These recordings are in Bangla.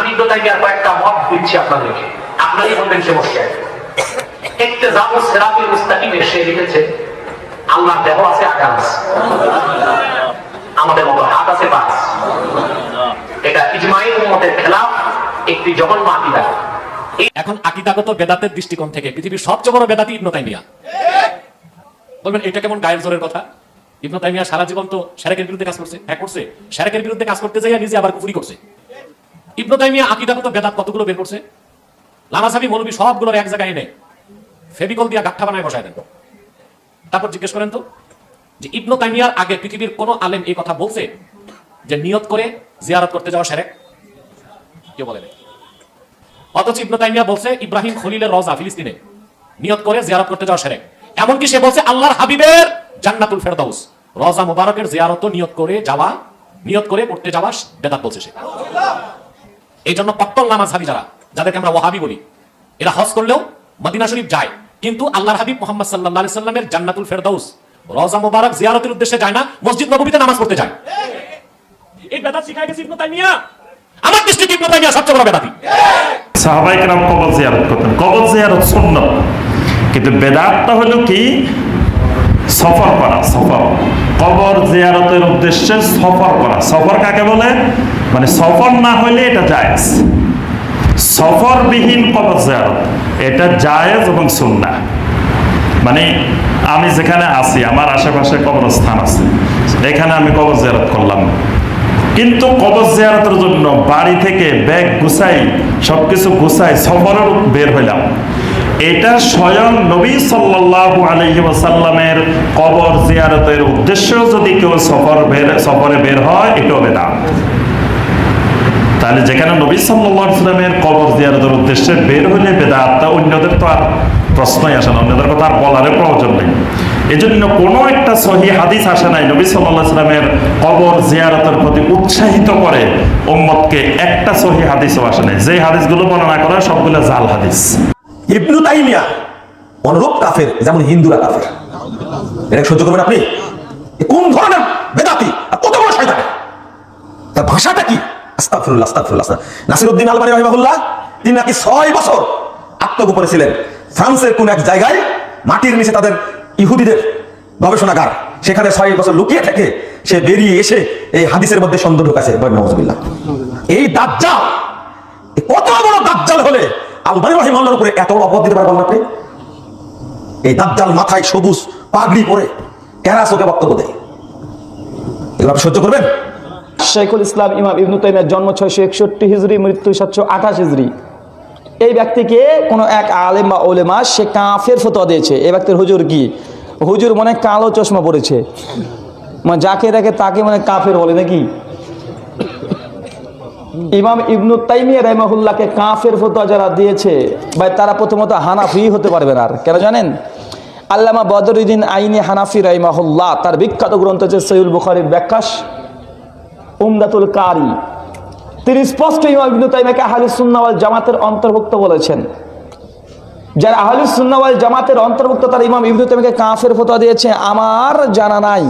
আমি তো তাই কয়েকটা মত দিচ্ছি আপনাদেরকে? আপনারই বলবেন সে বসে এটা এখন আকিদাগত বেদাতের দৃষ্টিকোণ থেকে পৃথিবীর সবচেয়ে বড় বেদাতি ইবনু বলবেন, এটা কেমন গায়ের জোরের কথা? ইবনু তাইমিয়া সারা জীবন তো শারেকের বিরুদ্ধে কাজ করছে হ্যাঁ করছে। শারেকের বিরুদ্ধে কাজ করতে যাইয়া নিজে আবার করছে। আকিদাগত বেদাত কতগুলো বের করছে? মৌলবী সবগুলোর এক জায়গায় এনে ফেবিকল দিয়া গাঠা বানায় বসায় দেন। তারপর জিজ্ঞেস করেন তো, যে ইবনু তাইমিয়ার আগে পৃথিবীর আলেম এই কথা বলছে যে নিয়ত করে জিয়ারত করতে যাওয়া কেউ অথচ ইবনু তাইমিয়া বলছে, ইব্রাহিম খলিলের রজা ফিলিস্তিনে, নিয়ত করে জিয়ারত করতে যাওয়া সেরেক। এমনকি সে বলছে, আল্লাহর হাবিবের জান্নাতুল ফেরদাউস। রজা মুবারকের জিয়ারত নিয়ত করে যাওয়া, নিয়ত করে করতে যাওয়া বেদাত বলছে সে। এই জন্য কট্টল নামাজ হাবি যারা, যাদেরকে আমরা ওয়াহাবি বলি, এরা হজ করলেও মদিনা শরীফ যায়, কিন্তু আল্লাহর হাবিব মোহাম্মদ সাল্লাহ সাল্লামের জান্নাতুল ফেরদাউস, রজা মুবারক জিয়ারতের উদ্দেশ্যে যায় না, মসজিদ নবীতে নামাজ পড়তে যায়। এই বেদাত শিখাই গেছে ইবনু তাইমিয়া। আমার তাইমিয়া সবচেয়ে বড় বেদাতি। কবর জিয়ারত করতেন। কবর জিয়ারত সুন্নত। কিন্তু বেদাতটা হলো কি? সফর করা, সফর। কবর জিয়ারতের উদ্দেশ্যে সফর করা। সফর কাকে বলে? মানে সফর না হলে এটা জায়েজ। সফরবিহীন কবর জিয়ারত, এটা জায়েজ এবং সুন্নাহ। মানে আমি যেখানে আছি, আমার আশেপাশে কবরস্থান আছে, এখানে আমি কবর জিয়ারত করলাম। কিন্তু কবর জিয়ারতের জন্য বাড়ি থেকে ব্যাগ গুছাই, সবকিছু গুছাই সফরের বের হইলাম। এটা স্বয়ং নবী সাল্লাল্লাহু আলাইহি ওয়াসাল্লামের কবর জিয়ারতের উদ্দেশ্য যদি কেউ সফর বের, সফরে বের হয় এটাও বেদাত তাহলে যেখানে নবী সাল্লাল্লাহু আলাইহি সাল্লামের কবর জিয়ারতের উদ্দেশ্যে বের হলে বেদাতটা অন্যদের তো আর প্রশ্নই আসে না, অন্যদের কথা আর বলার প্রয়োজন নেই। এজন্য কোনো একটা সহি হাদিস আসে নাই, নবী আলাইহি সাল্লামের কবর জিয়ারতের প্রতি উৎসাহিত করে উম্মতকে একটা সহি হাদিসও আসে নাই। যে হাদিসগুলো বর্ণনা করা সবগুলো জাল হাদিস। ইবনু তাইমিয়া, অনুরূপ কাফের, যেমন হিন্দুরা কাফের। এটা সহ্য করবেন আপনি? কোন ধরনের বেদাতি কত বড় শয়তান? তার ভাষাটা কি? আস্তাগফিরুল্লাহ আস্তাগফিরুল্লাহ নাসিরউদ্দিন রাহিমাহুল্লাহ, তিনি নাকি ছয় বছর আত্মগোপনে ছিলেন। ফ্রান্সের কোন এক জায়গায় মাটির নিচে তাদের ইহুদিদের গবেষণাগার, সেখানে ছয় বছর লুকিয়ে থেকে সে বেরিয়ে এসে এই হাদিসের মধ্যে সন্দেহ ঢুকাছে এই দাজ্জাল কত বড় দাজ্জাল হলে আলবানি রহিমাল্লাহর উপরে এত বড় অপবাদ দিতে পারবেন আপনি? এই দাজ্জাল মাথায় সবুজ পাগড়ি পরে ক্যারাস ওকে বক্তব্য দেয়। এগুলো সহ্য করবেন? শেখুল ইসলাম ইমাম ইবনু তাইমিয়ার জন্ম ছয়শো একষট্টি হিজড়ি মৃত্যু সাতশো আঠাশ হিজড়ি এই ব্যক্তিকে কোনো এক আলেম বা ওলেমা সে কাফের ফতোয়া দিয়েছে। এই ব্যক্তির হুজুর কি? হুজুর মনে কালো চশমা পড়েছে মানে যাকে দেখে তাকে মানে কাফের বলে, নাকি? ইমাম ইবনু তাইমিয়া রহমাহুল্লাহকে কাফের ফতোয়া যারা দিয়েছে, ভাই, তারা প্রথমত হানাফি হতে পারবে না আর। কেন জানেন? আল্লামা বদরুদ্দিন আইনি হানাফি রাইমাহুল্লাহ তার বিখ্যাত গ্রন্থ হচ্ছে সৈয়ুল বুখারির ব্যাখ্যাস উমদাতুল কারি। তিনি স্পষ্ট ইমাম ইবনু তাইমিয়াকে আহলুস সুন্নাহ ওয়াল জামাতের অন্তর্ভুক্ত বলেছেন। যারা আহলুস সুন্নাহ ওয়াল জামাতের অন্তর্ভুক্ত, তার ইমাম ইবনু তাইমিয়াকে কাফের ফতোয়া দিয়েছে। আমার জানা নাই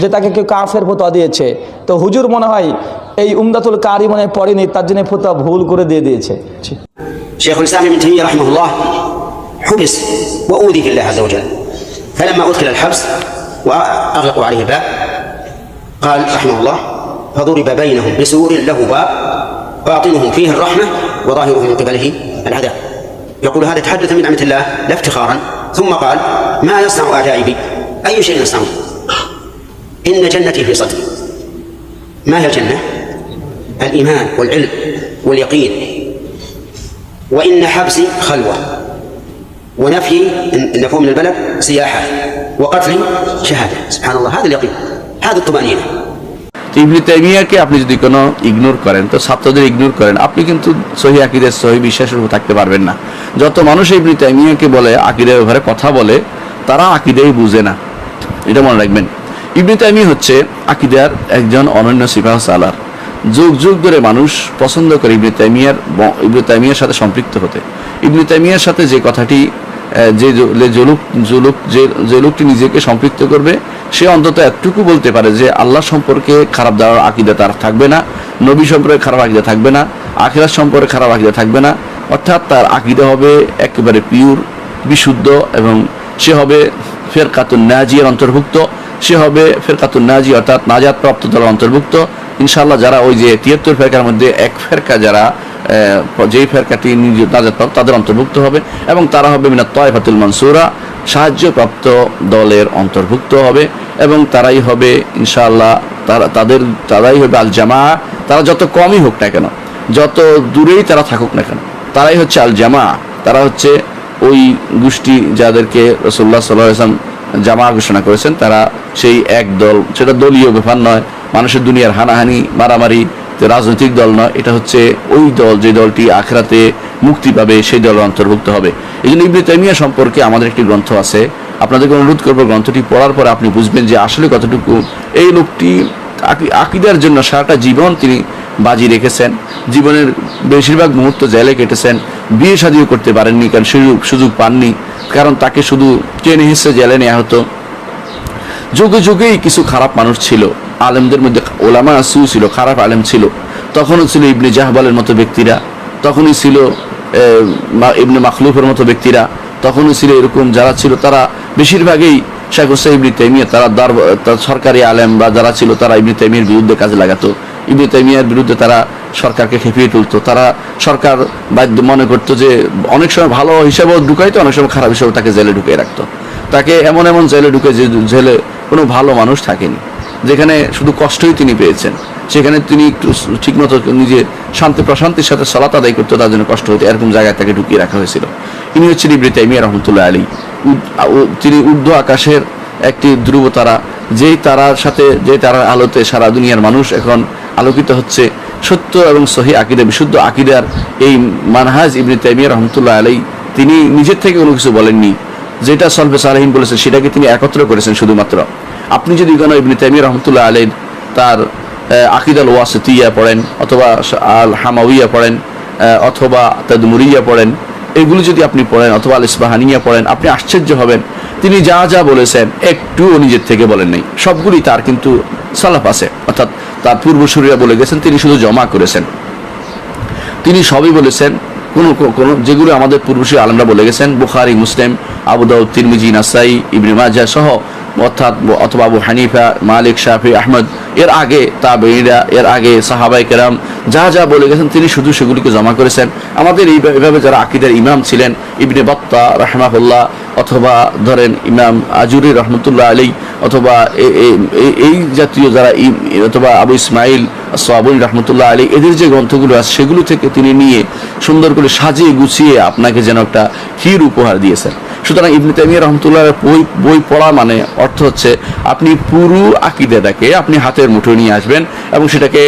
যে তাকে কেউ কাফের ফতোয়া দিয়েছে। তো হুজুর মনে হয় এই উমদাতুল কারি মনে হয় পড়েনি তার জন্য ফতোয়া ভুল করে দিয়ে দিয়েছে شيخ الاسلام ابن تيميه رحمه الله حبس واوذي في الله عز وجل فلما ادخل الحبس واغلقوا عليه الباب قال رحمه الله فضرب بينهم بسور له باب باطنه فيه الرحمه وظاهره من قبله العذاب يقول هذا تحدث من نعمه الله لا افتخارا ثم قال ما يصنع اعدائي بي اي شيء يصنعون ان جنتي في صدري ما هي الجنه الايمان والعلم واليقين وإن حبسي خلوة ونفي النفوم من البلد سياحة وقتلي شهادة سبحان الله هذا اليقين هذا الطمأنينة ইবনে তাইমিয়াকে আপনি যদি কোনো ইগনোর করেন তো ছাত্রদের ইগনোর করেন আপনি কিন্তু সহি আকিদের সহি বিশ্বাসের উপর থাকতে পারবেন না যত মানুষ ইবনে তাইমিয়াকে বলে আকিদের ব্যাপারে কথা বলে তারা আকিদাই বুঝে না এটা মনে রাখবেন ইবনে তাইমিয়া হচ্ছে আকিদার একজন অনন্য সিপাহ সালার যুগ যুগ ধরে মানুষ পছন্দ করে ইবনে তাইমিয়ার ইবনে তাইমিয়ার সাথে সম্পৃক্ত হতে। ইবনে তাইমিয়ার সাথে যে কথাটি যে যে জলুক জলুক, যে যে লোকটি নিজেকে সম্পৃক্ত করবে, সে অন্তত একটুকু বলতে পারে যে আল্লাহ সম্পর্কে খারাপ দেওয়ার আকিদা তার থাকবে না, নবী সম্পর্কে খারাপ আকিদা থাকবে না, আখিরাত সম্পর্কে খারাপ আকিদা থাকবে না। অর্থাৎ তার আকিদা হবে একেবারে পিওর বিশুদ্ধ এবং সে হবে ফেরকাতুন নাজিয়ার অন্তর্ভুক্ত। সে হবে ফেরকাতুন নাজি, অর্থাৎ নাজাত প্রাপ্ত দলের অন্তর্ভুক্ত। ইনশাল্লাহ যারা ওই যে তিয়াত্তর ফেরকার মধ্যে এক ফেরকা যারা যেই ফেরকাটি নিজে নাজাত প্রাপ্ত তাদের অন্তর্ভুক্ত হবে এবং তারা হবে মিনাত তয়ফাতুল মনসুরা, সাহায্যপ্রাপ্ত দলের অন্তর্ভুক্ত হবে এবং তারাই হবে ইনশাআল্লাহ তারা, তাদের, তারাই হবে আল জামা তারা যত কমই হোক না কেন, যত দূরেই তারা থাকুক না কেন, তারাই হচ্ছে আল জামা তারা হচ্ছে ওই গোষ্ঠী যাদেরকে রসুল্লাহ সাল্লাহ আসলাম জামা ঘোষণা করেছেন, তারা সেই এক দল, সেটা দলীয় ব্যাপার নয়, মানুষের দুনিয়ার হানাহানি, মারামারি রাজনৈতিক দল নয়, এটা হচ্ছে ওই দল, যে দলটি আখরাতে মুক্তি পাবে, সেই দলের অন্তর্ভুক্ত হবে। এই জন্য ইবনে তাইমিয়া সম্পর্কে আমাদের একটি গ্রন্থ আছে। আপনাদেরকে অনুরোধ করব গ্রন্থটি পড়ার পরে আপনি বুঝবেন যে আসলে কতটুকু এই লোকটি আকি- আকিদার জন্য সারাটা জীবন তিনি বাজি রেখেছেন। জীবনের বেশিরভাগ মুহূর্ত জেলে কেটেছেন। বিয়ে শাদিও করতে পারেননি, কারণ সুযোগ সুযোগ পাননি, কারণ তাকে শুধু টেনে হিসেবে জেলে নেওয়া হতো। যুগে যুগেই কিছু খারাপ মানুষ ছিল। আলেমদের মধ্যে ওলামা আসু ছিল, খারাপ আলেম ছিল। তখনও ছিল ইবনে জাহবালের মতো ব্যক্তিরা। তখনই ছিল ইবনে মাখলুফের মতো ব্যক্তিরা। তখনই ছিল এরকম যারা ছিল, তারা বেশিরভাগই শেখ হোসেন ইবনি তাইমিয়া, তারা দার সরকারি আলেম বা যারা ছিল, তারা ইবনি তাইমিয়ার বিরুদ্ধে কাজে লাগাতো। ইবনি তাইমিয়ার বিরুদ্ধে তারা সরকারকে খেপিয়ে তুলতো। তারা সরকার বাধ্য মনে করতো যে অনেক সময় ভালো হিসাবেও ঢুকাইতো, অনেক সময় খারাপ হিসাবে তাকে জেলে ঢুকিয়ে রাখতো। তাকে এমন এমন জেলে ঢুকে যে জেলে কোনো ভালো মানুষ থাকেনি। যেখানে শুধু কষ্টই তিনি পেয়েছেন। সেখানে তিনি একটু ঠিকমতো নিজে শান্তি প্রশান্তির সাথে সলাত আদায় করতে, তার জন্য কষ্ট হতো, এরকম জায়গায় তাকে ঢুকিয়ে রাখা হয়েছিল। ইনি হচ্ছেন ইবনে তাইমিয়া রহমতুল্লাহ আলী তিনি ঊর্ধ্ব আকাশের একটি ধ্রুব তারা, যেই তারার সাথে যে তারার আলোতে সারা দুনিয়ার মানুষ এখন আলোকিত হচ্ছে সত্য এবং সহি আকিদা, বিশুদ্ধ আকিদার এই মানহাজ ইবনে তাইমিয়া রহমতুল্লাহ আলী তিনি নিজের থেকে কোনো কিছু বলেননি। যেটা সলফে সালাহিন বলেছেন, সেটাকে তিনি একত্র করেছেন শুধুমাত্র। আপনি যদি কোনো ইবনে তাইমিয়া রহমতুল্লাহ আলীর তার আকিদাল ওয়াসিয়া পড়েন, অথবা আল হামাউইয়া পড়েন অথবা তদমুরিয়া পড়েন, এগুলো যদি আপনি পড়েন, অথবা আল ইসবাহানিয়া পড়েন, আপনি আশ্চর্য হবেন। তিনি যা যা বলেছেন, একটুও নিজের থেকে বলেন নাই সবগুলি তার কিন্তু সালাফ আছে। অর্থাৎ তার পূর্বসূরীরা বলে গেছেন, তিনি শুধু জমা করেছেন। তিনি সবই বলেছেন, কোন কোন, যেগুলো আমাদের পূর্বসূরী আলমরা বলে গেছেন, বুখারি, মুসলিম আবুদাউদ্দিন মিজিন নাসাই, ইবনে মাজা সহ অর্থাৎ অথবা আবু হানিফা, মালিক, শাফি, আহমদ, এর আগে তা তাবেইরা এর আগে সাহাবাই কেরাম, যা যা বলে গেছেন তিনি শুধু সেগুলিকে জমা করেছেন। আমাদের এইভাবে যারা আকিদের ইমাম ছিলেন, ইবনে বত্তা রাহমাহুল্লাহ অথবা ধরেন ইমাম আজুরি রহমতুল্লাহ আলী অথবা এই জাতীয় যারা অথবা আবু ইসমাইল সাবুল রহমতুল্লাহ আলী এদের যে গ্রন্থগুলো আছে সেগুলো থেকে তিনি নিয়ে সুন্দর করে সাজিয়ে গুছিয়ে আপনাকে যেন একটা ক্ষীর উপহার দিয়েছেন। সুতরাং ইবনে তাইমিয়া রহমতুল্লাহ বই বই পড়া মানে অর্থ হচ্ছে আপনি পুরো আকিদাটাকে আপনি হাতের মুঠোয় নিয়ে আসবেন এবং সেটাকে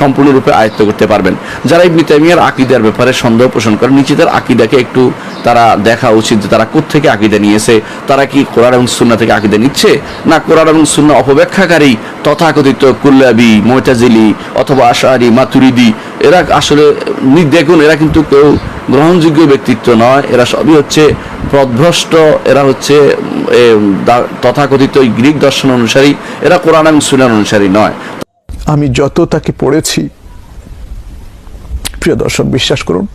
সম্পূর্ণরূপে আয়ত্ত করতে পারবেন। যারা ইবনে তাইমিয়ার আকিদার ব্যাপারে সন্দেহ পোষণ করেন নিজেদের আকিদাকে একটু তারা দেখা উচিত যে তারা কোত্থেকে আকিদা নিয়েছে, তারা কি কোরআন এবং সুন্না থেকে আকিদা নিচ্ছে, না কোরআন এবং সুন্না অপব্যাখ্যাকারী, তথাকথিত কুল্লাবি, মোতাজিলি অথবা আশারি মাতুরিদি, এরা আসলে দেখুন, এরা কিন্তু কেউ গ্রহণযোগ্য ব্যক্তিত্ব নয়, এরা সবই হচ্ছে পথভ্রষ্ট এরা হচ্ছে তথাকথিত গ্রিক দর্শন অনুসারী, এরা কোরআন এবং সুনান অনুসারী নয়। আমি যত তাকে পড়েছি, প্রিয় দর্শক, বিশ্বাস করুন,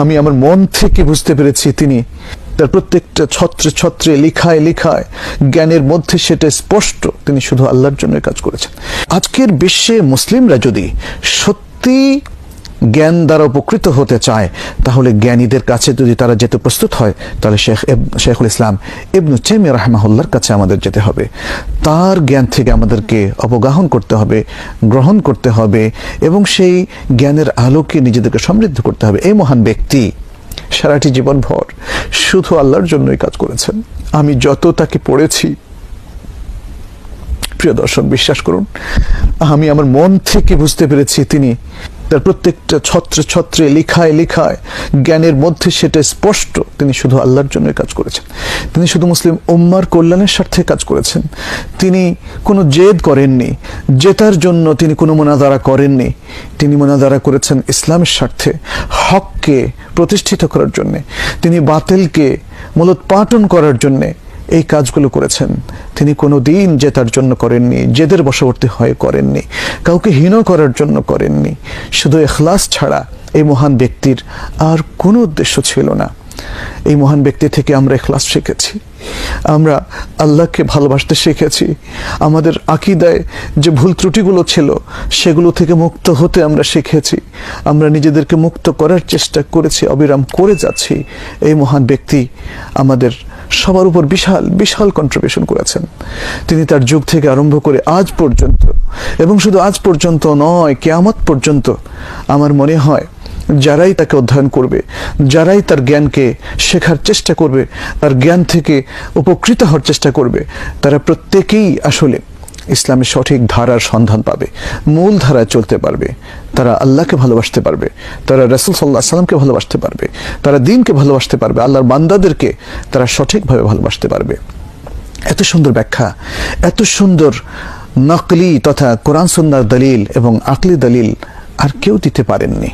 আমি আমার মন থেকে বুঝতে পেরেছি তিনি তার প্রত্যেকটা ছত্রে ছত্রে, লিখায় লিখায়, জ্ঞানের মধ্যে সেটা স্পষ্ট, তিনি শুধু আল্লাহর জন্য কাজ করেছেন। আজকের বিশ্বে মুসলিমরা যদি সত্যি জ্ঞান দ্বারা উপকৃত হতে চায়, তাহলে জ্ঞানীদের কাছে যদি তারা যেতে প্রস্তুত হয়, তাহলে শেখ শেখুল ইসলাম ইবনু চেমি রাহমাহুল্লার কাছে আমাদের যেতে হবে। তার জ্ঞান থেকে আমাদেরকে অবগাহন করতে হবে, গ্রহণ করতে হবে এবং সেই জ্ঞানের আলোকে নিজেদেরকে সমৃদ্ধ করতে হবে। এই মহান ব্যক্তি সারাটি জীবন ভর শুধু আল্লাহর জন্যই কাজ করেছেন। আমি যত তাকে পড়েছি, প্রিয় দর্শক, বিশ্বাস করুন, আমি আমার মন থেকে বুঝতে পেরেছি তিনি তার প্রত্যেকটা ছত্রে ছত্রে, লিখায় লিখায়, জ্ঞানের মধ্যে সেটা স্পষ্ট। তিনি শুধু আল্লাহর জন্য কাজ করেছেন। তিনি শুধু মুসলিম উম্মার কল্যাণের স্বার্থে কাজ করেছেন। তিনি কোনো জেদ করেননি। জেতার জন্য তিনি কোনো মোনাদারা করেননি। তিনি মোনাদারা করেছেন ইসলামের স্বার্থে, হককে প্রতিষ্ঠিত করার জন্যে। তিনি বাতিলকে মূলত পাটন করার জন্যে। এই কাজগুলো করেছেন। তিনি কোনো দিন জেতার জন্য করেননি, জেদের বশবর্তী হয়ে করেননি, কাউকে হীন করার জন্য করেননি। শুধু এখলাস ছাড়া এই মহান ব্যক্তির আর কোনো উদ্দেশ্য ছিল না। এই মহান ব্যক্তি থেকে আমরা এখলাস শিখেছি। আমরা আল্লাহকে ভালোবাসতে শিখেছি। আমাদের আকিদায় যে ভুল ত্রুটিগুলো ছিল, সেগুলো থেকে মুক্ত হতে আমরা শিখেছি। আমরা নিজেদেরকে মুক্ত করার চেষ্টা করেছি, অবিরাম করে যাচ্ছি। এই মহান ব্যক্তি আমাদের সবার উপর বিশাল বিশাল কন্ট্রিবিউশন করেছেন। তিনি তার যুগ থেকে আরম্ভ করে আজ পর্যন্ত, এবং শুধু আজ পর্যন্ত নয়, কেয়ামত পর্যন্ত আমার মনে হয় যারাই তাকে অধ্যয়ন করবে, যারাই তার জ্ঞানকে শেখার চেষ্টা করবে, তার জ্ঞান থেকে উপকৃত হওয়ার চেষ্টা করবে, তারা প্রত্যেকেই আসলে ইসলামের সঠিক ধারার সন্ধান পাবে, মূল ধারায় চলতে পারবে। তারা আল্লাহকে ভালোবাসতে পারবে, তারা রসুল সাল্লাহ সাল্লামকে ভালোবাসতে পারবে, তারা দিনকে ভালোবাসতে পারবে, আল্লাহর বান্দাদেরকে তারা সঠিকভাবে ভালোবাসতে পারবে। এত সুন্দর ব্যাখ্যা, এত সুন্দর নকলি তথা কোরআন সন্ন্যার দলিল এবং আকলি দলিল আর কেউ দিতে পারেননি।